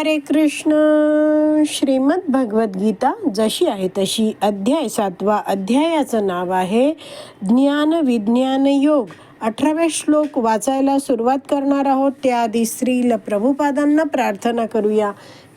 हरे कृष्ण. श्रीमद भगवद्गीता जशी आहे तशी अध्याय सातवा अध्यायाचं नाव आहे ज्ञान विज्ञान योग. अठरावे श्लोक वाचायला सुरुवात करणार आहोत. त्याआधी श्रील प्रभुपादांना प्रार्थना करूया.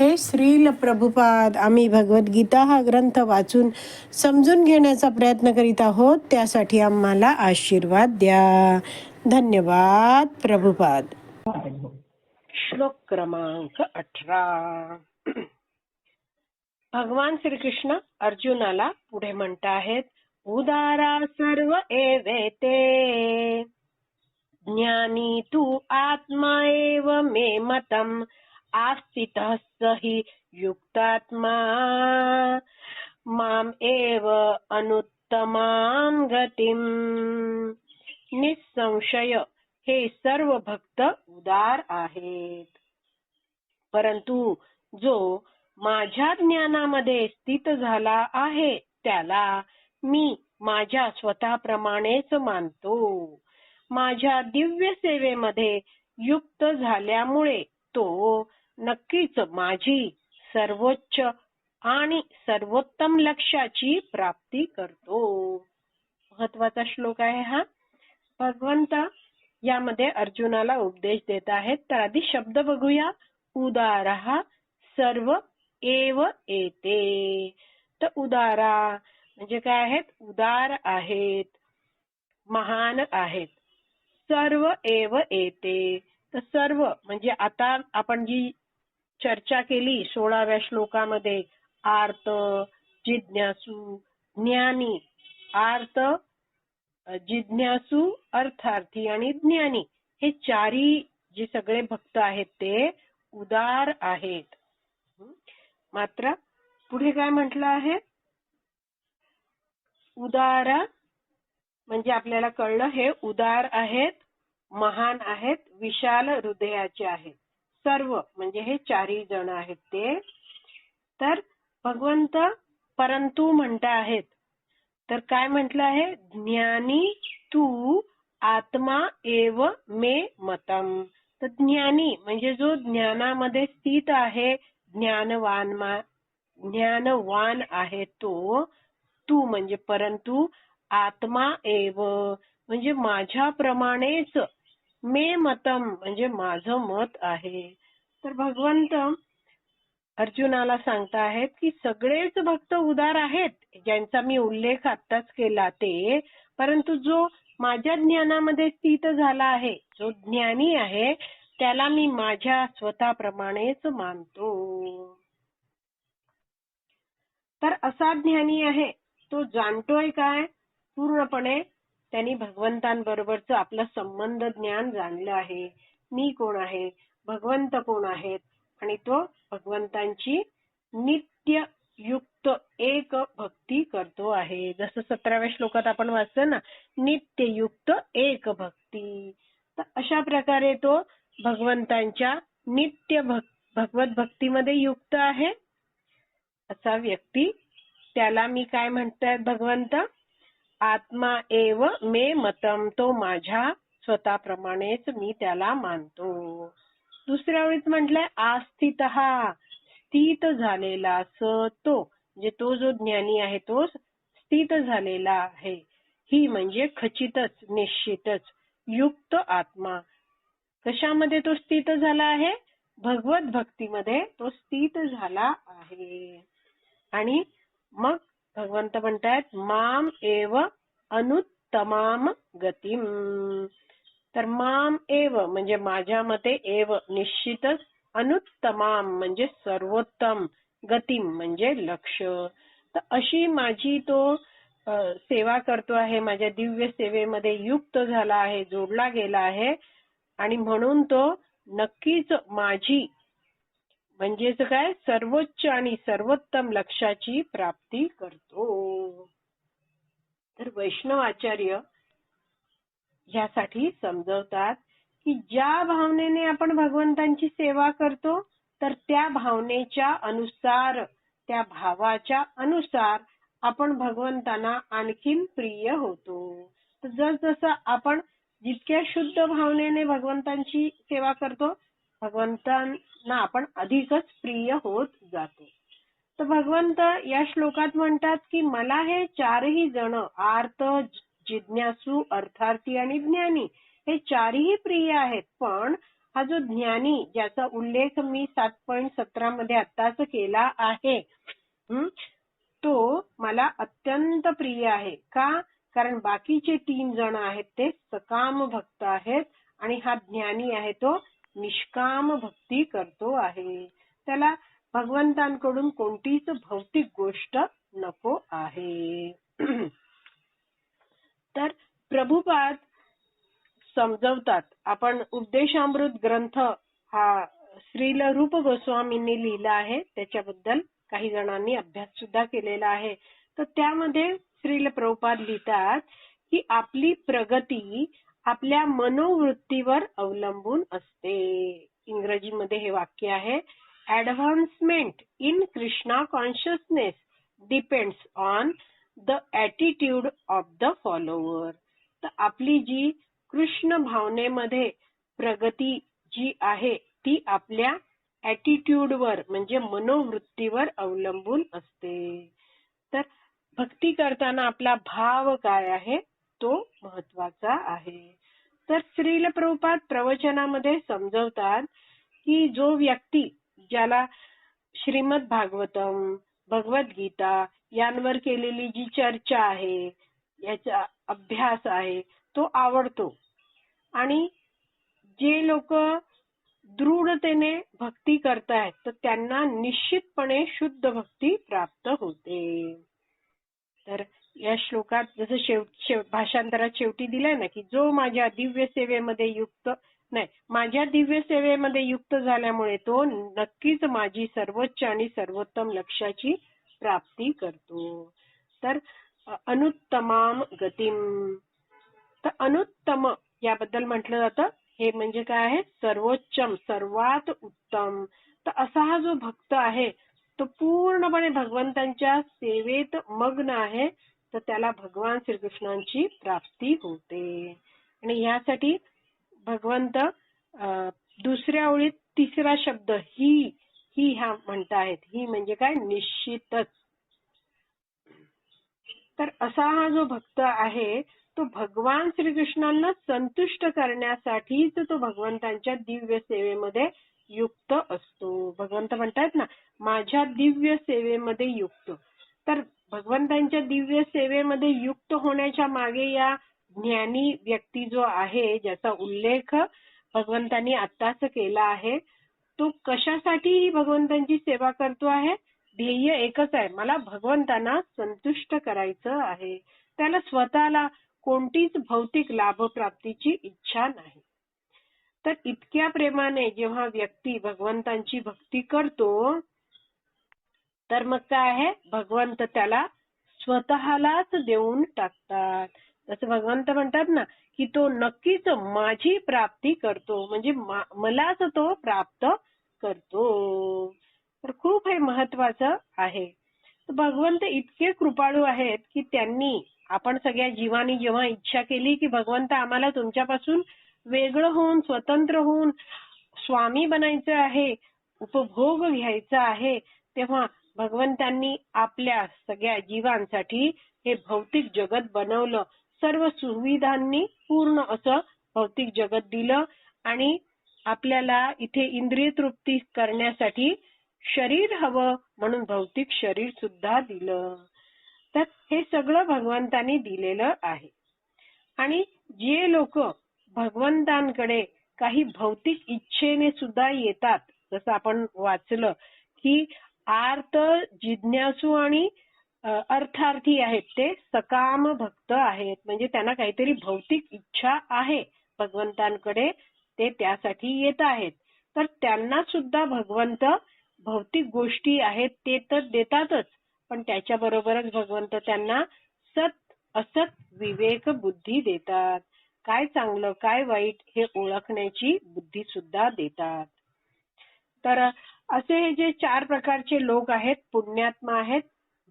हे श्रील प्रभुपाद आम्ही भगवद्गीता हा ग्रंथ वाचून समजून घेण्याचा प्रयत्न करीत आहोत. त्यासाठी आम्हाला आशीर्वाद द्या. धन्यवाद प्रभुपाद. श्लोक क्रमांक अठरा. भगवान श्रीकृष्ण अर्जुनाला पुढे म्हणत आहेत उदारा सर्व एवेते. ज्ञानी तू आत्मा एव मे मतम. आस्थित हि युक्तात्मा. माम एव अनुत्तमाम गतिम. निसंशय हे सर्व भक्त उदार आहेत. परंतु जो माझ्या ज्ञानामध्ये स्थित झाला आहे त्याला मी माझ्या स्वतःप्रमाणेच मानतो. माझ्या दिव्य सेवेमध्ये युक्त झाल्यामुळे तो नक्कीच माझी सर्वोच्च आणि सर्वोत्तम लक्ष्याची प्राप्ती करतो. महत्त्वाचा श्लोक आहे हा. भगवंत यामध्ये अर्जुनाला उपदेश देत आहेत. तर आधी शब्द बघूया. उदारा सर्व एव येते तर उदारा म्हणजे काय आहेत? उदार आहेत. महान आहेत. सर्व एव येते तर सर्व म्हणजे आता आपण जी चर्चा केली सोळाव्या श्लोकामध्ये आर्त जिज्ञासू ज्ञानी आर्त जिज्ञासू अर्थार्थी आणि ज्ञानी हे चारी जे सगळे भक्त आहेत ते उदार आहेत. मात्र पुढे काय म्हटलं आहे? उदारा म्हणजे आपल्याला कळलं हे उदार आहेत महान आहेत विशाल हृदयाचे आहेत. सर्व म्हणजे हे चारही जण आहेत ते. तर भगवंत परंतु म्हणता आहेत तर काय म्हटलं आहे? ज्ञानी तू आत्मा एव मे मतम. तर ज्ञानी म्हणजे जो ज्ञानामध्ये स्थित आहे ज्ञानवान ज्ञानवान आहे तो तू म्हणजे परंतु आत्मा एव. म्हणजे माझ्याप्रमाणेच मे मतम म्हणजे माझं मत आहे. तर भगवंत अर्जुनाला सांगता आहेत की सगळेच भक्त उदार आहेत ज्यांचा मी उल्लेख आत्ताच केला ते. परंतु जो माझ्या ज्ञानामध्ये स्थित झाला आहे जो ज्ञानी आहे त्याला मी माझ्या स्वतःप्रमाणेच मानतो. तर असा ज्ञानी आहे तो जाणतोय काय? पूर्णपणे त्यांनी भगवंतांबरोबरच आपलं संबंध ज्ञान जाणलं आहे. मी कोण आहे? भगवंत कोण आहेत? आणि तो भगवंतांची नित्य युक्त एक भक्ती करतो आहे. जसं सतराव्या श्लोकात आपण वाचलं ना नित्ययुक्त एक भक्ती. तर अशा प्रकारे तो भगवंतांच्या नित्य भगवत भक्तीमध्ये युक्त आहे. असा व्यक्ती त्याला मी काय म्हणतायत भगवंत आत्मा एव मे मतम तो माझ्या स्वतःप्रमाणेच मी त्याला मानतो. दुसऱ्या वेळीच म्हटलंय आस्थित स्थित झालेला स तो म्हणजे तो जो ज्ञानी आहे तो स्थित झालेला आहे. ही म्हणजे खचितच निश्चितच युक्त आत्मा. कशामध्ये तो स्थित झाला आहे? भगवत भक्तीमध्ये तो स्थित झाला आहे. आणि मग भगवंत म्हणतायत माम एव अनुत्तमाम गतीम. तर माम एव म्हणजे माझ्या मते एव निश्चितच अनुत्तमाम म्हणजे सर्वोत्तम गतीम म्हणजे लक्ष. तर अशी माझी तो सेवा करतो आहे माझ्या दिव्य सेवेमध्ये युक्त झाला आहे जोडला गेला आहे आणि म्हणून तो नक्कीच माझी म्हणजेच काय सर्वोच्च आणि सर्वोत्तम लक्षाची प्राप्ती करतो. तर वैष्णवाचार्य यासाठी समजवतात की ज्या भावनेने आपण भगवंतांची सेवा करतो तर त्या भावनेच्या अनुसार त्या भावाच्या अनुसार आपण भगवंतांना आणखीन प्रिय होतो. जस जसजसं आपण जितक्या शुद्ध भावनेने भगवंतांची सेवा करतो भगवंतांना आपण अधिकच प्रिय होत जातो. तर भगवंत या श्लोकात म्हणतात की मला हे चारही जण आर्त जिज्ञासू अर्थार्थी आणि ज्ञानी हे चारही प्रिय आहेत. पण हा जो ज्ञानी ज्याचा उल्लेख मी सात पॉईंट सतरा मध्ये आताच केला आहे तो मला अत्यंत प्रिय आहे. का? कारण बाकीचे तीन जण आहेत ते सकाम भक्त आहेत आणि हा ज्ञानी आहे तो निष्काम भक्ती करतो आहे. त्याला भगवंतांकडून कोणतीच भौतिक गोष्ट नको आहे. तर प्रभुपाद समजवतात. आपण उपदेशामृत ग्रंथ हा श्रील रूप गोस्वामींनी लिहिला आहे. त्याच्याबद्दल काही जणांनी अभ्यास सुद्धा केलेला आहे. तर त्यामध्ये श्रील प्रभुपाद लिहितात की आपली प्रगती आपल्या मनोवृत्तीवर अवलंबून असते. इंग्रजीमध्ये हे वाक्य आहे advancement in Krishna consciousness depends on the attitude of the follower तर आपली जी कृष्ण भावनेमध्ये प्रगती जी आहे ती आपल्या ऍटिट्यूडवर म्हणजे मनोवृत्तीवर अवलंबून असते. तर भक्ती करताना आपला भाव काय आहे तो महत्त्वाचा आहे. तर श्रील प्रभुपाद प्रवचनामध्ये समजवतात की जो व्यक्ती ज्याला श्रीमद भागवतम भगवद्गीता यांवर केलेली जी चर्चा आहे याचा अभ्यास आहे तो आवडतो. आणि जे लोक दृढतेने भक्ती करतायत तर त्यांना निश्चितपणे शुद्ध भक्ती प्राप्त होते. तर या श्लोकात जसं शेव भाषांतरात शेवटी दिलंय ना की जो माझ्या दिव्य सेवेमध्ये युक्त नाही माझ्या दिव्य सेवेमध्ये युक्त झाल्यामुळे तो नक्कीच माझी सर्वोच्च आणि सर्वोत्तम लक्षाची प्राप्ती करतो। तर अनुत्तमाम गतीम। तर अनुत्तम याबद्दल म्हटलं जातं हे म्हणजे काय आहे? सर्वोच्चम सर्वात उत्तम। तर असा हा जो भक्त आहे तो पूर्णपणे भगवंतांच्या सेवेत मग्न आहे तर त्याला भगवान श्रीकृष्णांची प्राप्ती होते। आणि यासाठी भगवंत दुसऱ्या ओळीत तिसरा शब्द ही ही हा म्हणतायत. ही म्हणजे काय? निश्चितच. तर असा हा जो भक्त आहे तो भगवान श्रीकृष्णांना संतुष्ट करण्यासाठीच तो भगवंतांच्या दिव्य सेवेमध्ये युक्त असतो. भगवंत म्हणतात ना माझ्या दिव्य सेवेमध्ये युक्त. तर भगवंतांच्या दिव्य सेवेमध्ये युक्त होण्याच्या मागे या ज्ञानी व्यक्ती जो आहे ज्याचा उल्लेख भगवंतांनी आत्ताच केला आहे तो कशासाठी भगवंतांची सेवा करतो आहे? ध्येय एकच आहे. मला भगवंतांना संतुष्ट करायचं आहे. त्याला स्वतःला कोणतीच भौतिक लाभप्राप्तीची इच्छा नाही. तर इतक्या प्रेमाने जेव्हा व्यक्ती भगवंतांची भक्ती करतो तर मग काय आहे? भगवंत त्याला स्वतःलाच देऊन टाकतात. जसं भगवंत म्हणतात ना की तो नक्कीच माझी प्राप्ती करतो. म्हणजे मलाच तो प्राप्त करतो. तर खूप हे महत्वाचं आहे. भगवंत इतके कृपाळू आहेत की त्यांनी आपण सगळ्या जीवानी जेव्हा इच्छा केली की भगवंत आम्हाला तुमच्यापासून वेगळं होऊन स्वतंत्र होऊन स्वामी बनायचं आहे उपभोग घ्यायचा आहे तेव्हा भगवंतांनी आपल्या सगळ्या जीवांसाठी हे भौतिक जगत बनवलं. सर्व सुविधांनी पूर्ण असं भौतिक जगत दिलं आणि आपल्याला इथे इंद्रिय तृप्ती करण्यासाठी शरीर हवं म्हणून भौतिक शरीर सुद्धा दिलं. तर हे सगळं भगवंतानी दिलेलं आहे. आणि जे लोक भगवंतांकडे काही भौतिक इच्छेने सुद्धा येतात जसं आपण वाचलं की आर्त जिज्ञासू आणि अर्थार्थी आहेत ते सकाम भक्त आहेत. म्हणजे त्यांना काहीतरी भौतिक इच्छा आहे. भगवंतांकडे ते त्यासाठी येत आहेत. तर त्यांना सुद्धा भगवंत भौतिक गोष्टी आहेत ते तर देतातच. पण त्याच्या बरोबरच भगवंत त्यांना सत असत विवेक बुद्धी देतात. काय चांगलं काय वाईट हे ओळखण्याची बुद्धी सुद्धा देतात. तर असे हे जे चार प्रकारचे लोक आहेत पुण्यात्मा आहेत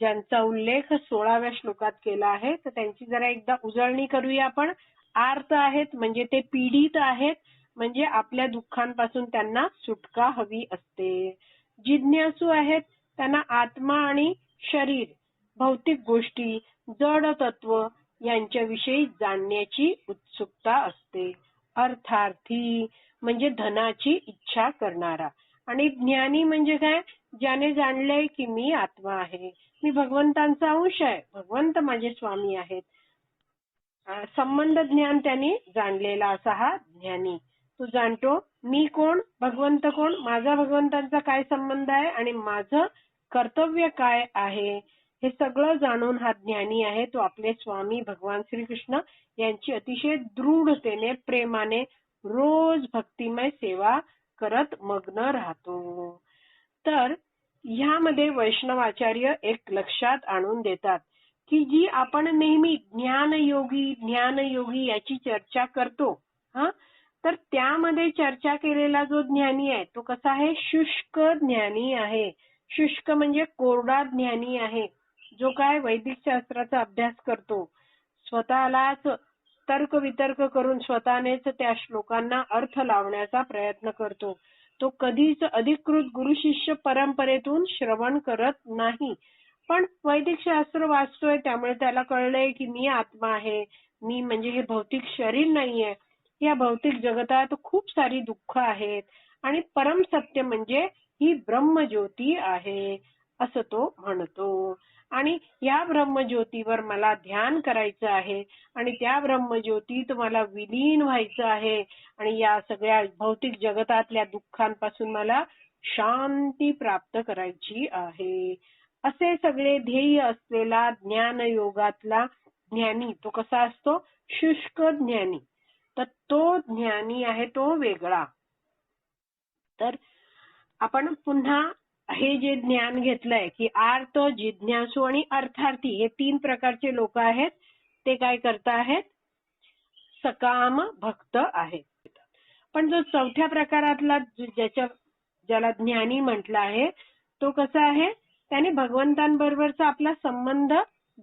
ज्यांचा उल्लेख सोळाव्या श्लोकात केला आहे तर त्यांची जरा एकदा उजळणी करूया आपण. आर्त आहेत म्हणजे ते पीडित आहेत म्हणजे आपल्या दुःखांपासून त्यांना सुटका हवी असते. जिज्ञासू आहेत त्यांना आत्मा आणि शरीर भौतिक गोष्टी जड तत्व यांच्याविषयी जाणण्याची उत्सुकता असते. अर्थार्थी म्हणजे धनाची इच्छा करणारा. आणि ज्ञानी म्हणजे काय? ज्याने जाणलंय की मी आत्मा आहे. मी भगवंतांचा अंश आहे. भगवंत माझे स्वामी आहेत. संबंध ज्ञान त्यांनी जाणलेला असा हा ज्ञानी. तू जाणतो मी कोण भगवंत कोण माझा भगवंतांचा काय संबंध आहे आणि माझं कर्तव्य काय आहे हे सगळं जाणून हा ज्ञानी आहे. तो आपले स्वामी भगवान श्रीकृष्ण यांची अतिशय दृढतेने प्रेमाने रोज भक्तिमय सेवा करत मग्न राहतो. तर ह्यामध्ये वैष्णवाचार्य एक लक्षात आणून देतात की जी आपण नेहमी ज्ञानयोगी ज्ञानयोगी याची चर्चा करतो हा? तर त्यामध्ये चर्चा केलेला जो ज्ञानी आहे तो कसा आहे? शुष्क ज्ञानी आहे. शुष्क म्हणजे कोरडा ज्ञानी आहे. जो काय वैदिक शास्त्राचा अभ्यास करतो स्वतःलाच तर्क वितर्क करून स्वतःनेच त्या श्लोकांना अर्थ लावण्याचा प्रयत्न करतो. तो कधीच अधिकृत गुरु शिष्य परंपरेतून श्रवण करत नाही. पण वैदिक शास्त्र वाचतोय त्यामुळे त्याला कळलंय की मी आत्मा आहे. मी म्हणजे हे भौतिक शरीर नाहीये. या भौतिक जगतात खूप सारी दुःख आहेत. आणि परम सत्य म्हणजे ही ब्रह्मज्योती आहे असं तो म्हणतो. आणि या ब्रह्मज्योतीवर मला ध्यान करायचं आहे आणि त्या ब्रह्मज्योतीत मला विलीन व्हायचं आहे आणि या सगळ्या भौतिक जगतातल्या दुःखांपासून मला शांती प्राप्त करायची आहे. असे सगळे ध्येय असलेला ज्ञान योगातला ज्ञानी तो कसा असतो? शुष्क ज्ञानी. तर तो ज्ञानी आहे तो वेगळा. तर आपण पुन्हा हे जे ज्ञान घेतलंय की आर्त जिज्ञासू आणि अर्थार्थी हे तीन प्रकारचे लोक आहेत. ते काय करत आहेत? सकाम भक्त आहेत. पण जो चौथ्या प्रकारातला ज्याच्या ज्याला ज्ञानी म्हटलं आहे तो कसा आहे? त्याने भगवंतांबरोबरचा आपला संबंध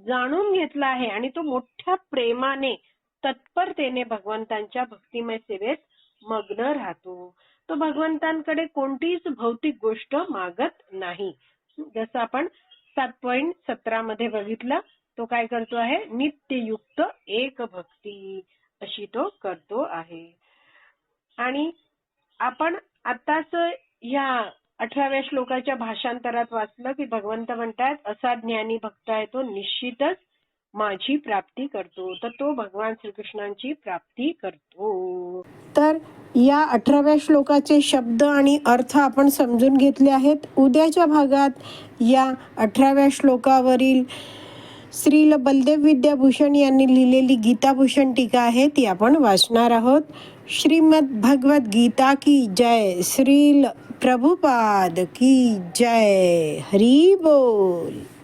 जाणून घेतला आहे आणि तो मोठ्या प्रेमाने तत्परतेने भगवंतांच्या भक्तिमय सेवेत मग्न राहतो. तो भगवंतांकडे कोणतीच भौतिक गोष्ट मागत नाही. जसं आपण सात पॉइंट सतरा मध्ये बघितलं तो काय करतो आहे? नित्ययुक्त एक भक्ती अशी तो करतो आहे. आणि आपण आताच या अठराव्या श्लोकाच्या भाषांतरात वाचलं की भगवंत म्हणतात असा ज्ञानी भक्त आहे तो निश्चितच माझी प्राप्ती करतो. तर तो भगवान श्रीकृष्णांची प्राप्ती करतो. तर या अठराव्या श्लोकाचे शब्द आणि अर्थ आपण समजून घेतले आहेत. उद्याच्या भागात या अठराव्या श्लोकावरील श्रील बलदेव विद्याभूषण यांनी लिहिलेली गीताभूषण टीका आहे ती आपण वाचणार आहोत. श्रीमद भगवत गीता की जय. श्रील प्रभुपाद की जय. हरी बोल.